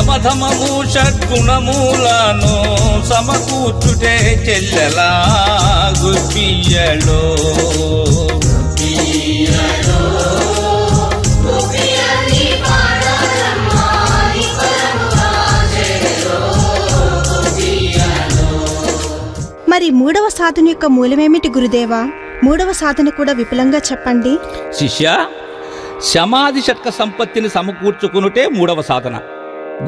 శమధమము షడ్గుణములను సమకూర్చుటే చెల్లెలా గుప్పియలో. మరి మూడవ సాధన యొక్క మూలమేమిటి గురుదేవా? మూడవ సాధన కూడా విపులంగా చెప్పండి. శిష్య సమాధి షట్క సంపత్తిని సమకూర్చుకునుటే మూడవ సాధన.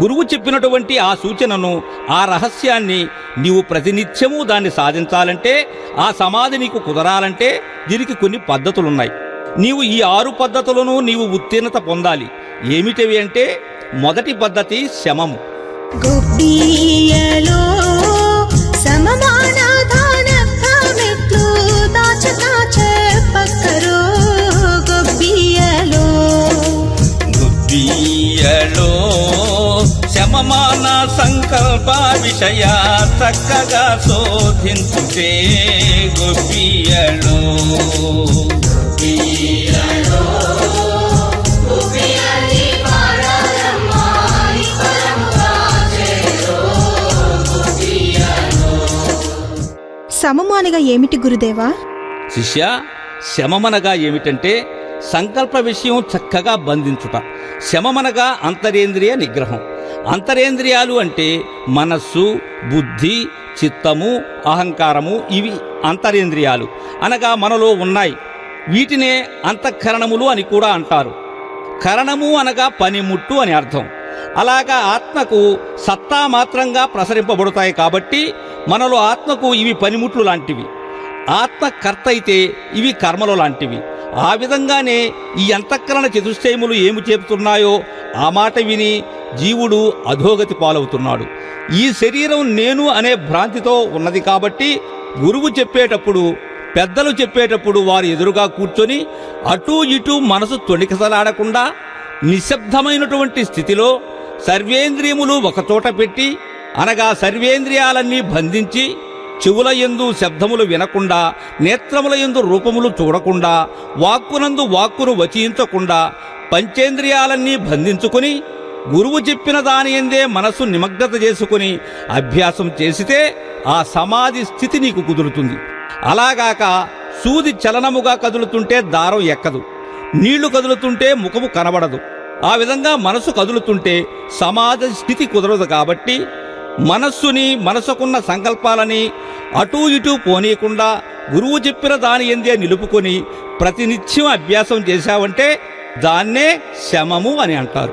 గురువు చెప్పినటువంటి ఆ సూచనను ఆ రహస్యాన్ని నీవు ప్రతినిత్యము దాన్ని సాధించాలంటే ఆ సమాధి నీకు కుదరాలంటే దీనికి కొన్ని పద్ధతులున్నాయి. నీవు ఈ ఆరు పద్ధతులను నీవు ఉత్తీర్ణత పొందాలి. ఏమిటివి అంటే మొదటి పద్ధతి శమము. గొబ్బియలో గుబ్బియలో శమమాన సంకల్ప విషయ చక్కగా శోధించుటే గుబ్బియలో సమము అనగా ఏమిటి గురుదేవా? శిష్య శమమనగా ఏమిటంటే సంకల్ప విషయం చక్కగా బంధించుట. శమమనగా అంతరేంద్రియ నిగ్రహం. అంతరేంద్రియాలు అంటే మనస్సు బుద్ధి చిత్తము అహంకారము ఇవి అంతరేంద్రియాలు. అనగా మనలో ఉన్నాయి. వీటినే అంతఃకరణములు అని కూడా అంటారు. కరణము అనగా పనిముట్టు అని అర్థం. అలాగా ఆత్మకు సత్తా మాత్రంగా ప్రసరింపబడతాయి కాబట్టి మనలో ఆత్మకు ఇవి పనిముట్లు లాంటివి. ఆత్మ కర్త అయితే ఇవి కర్మలు లాంటివి. ఆ విధంగానే ఈ అంతఃకరణ చతుష్టయములు ఏమి చెబుతున్నాయో ఆ మాట విని జీవుడు అధోగతి పాలవుతున్నాడు. ఈ శరీరం నేను అనే భ్రాంతితో ఉన్నది కాబట్టి గురువు చెప్పేటప్పుడు పెద్దలు చెప్పేటప్పుడు వారు ఎదురుగా కూర్చొని అటూ ఇటూ మనసు తొణికసలాడకుండా నిశ్శబ్దమైనటువంటి స్థితిలో సర్వేంద్రియములు ఒకచోట పెట్టి అనగా సర్వేంద్రియాలన్నీ బంధించి చెవుల యందు శబ్దములు వినకుండా నేత్రముల యందు రూపములు చూడకుండా వాక్కునందు వాక్కును వచించకుండా పంచేంద్రియాలన్నీ బంధించుకుని గురువు చెప్పిన దాని ఎందే మనస్సు నిమగ్నత చేసుకుని అభ్యాసం చేసితే ఆ సమాధి స్థితి నీకు కుదురుతుంది. అలాగాక సూది చలనముగా కదులుతుంటే దారం ఎక్కదు. నీళ్ళు కదులుతుంటే ముఖము కనబడదు. ఆ విధంగా మనసు కదులుతుంటే సమాజ స్థితి కుదరదు కాబట్టి మనస్సుని మనసుకున్న సంకల్పాలని అటూ ఇటూ పోనీయకుండా గురువు చెప్పిన దాని ఎందే నిలుపుకొని ప్రతినిత్యం అభ్యాసం చేశావంటే దాన్నే శమము అని అంటారు.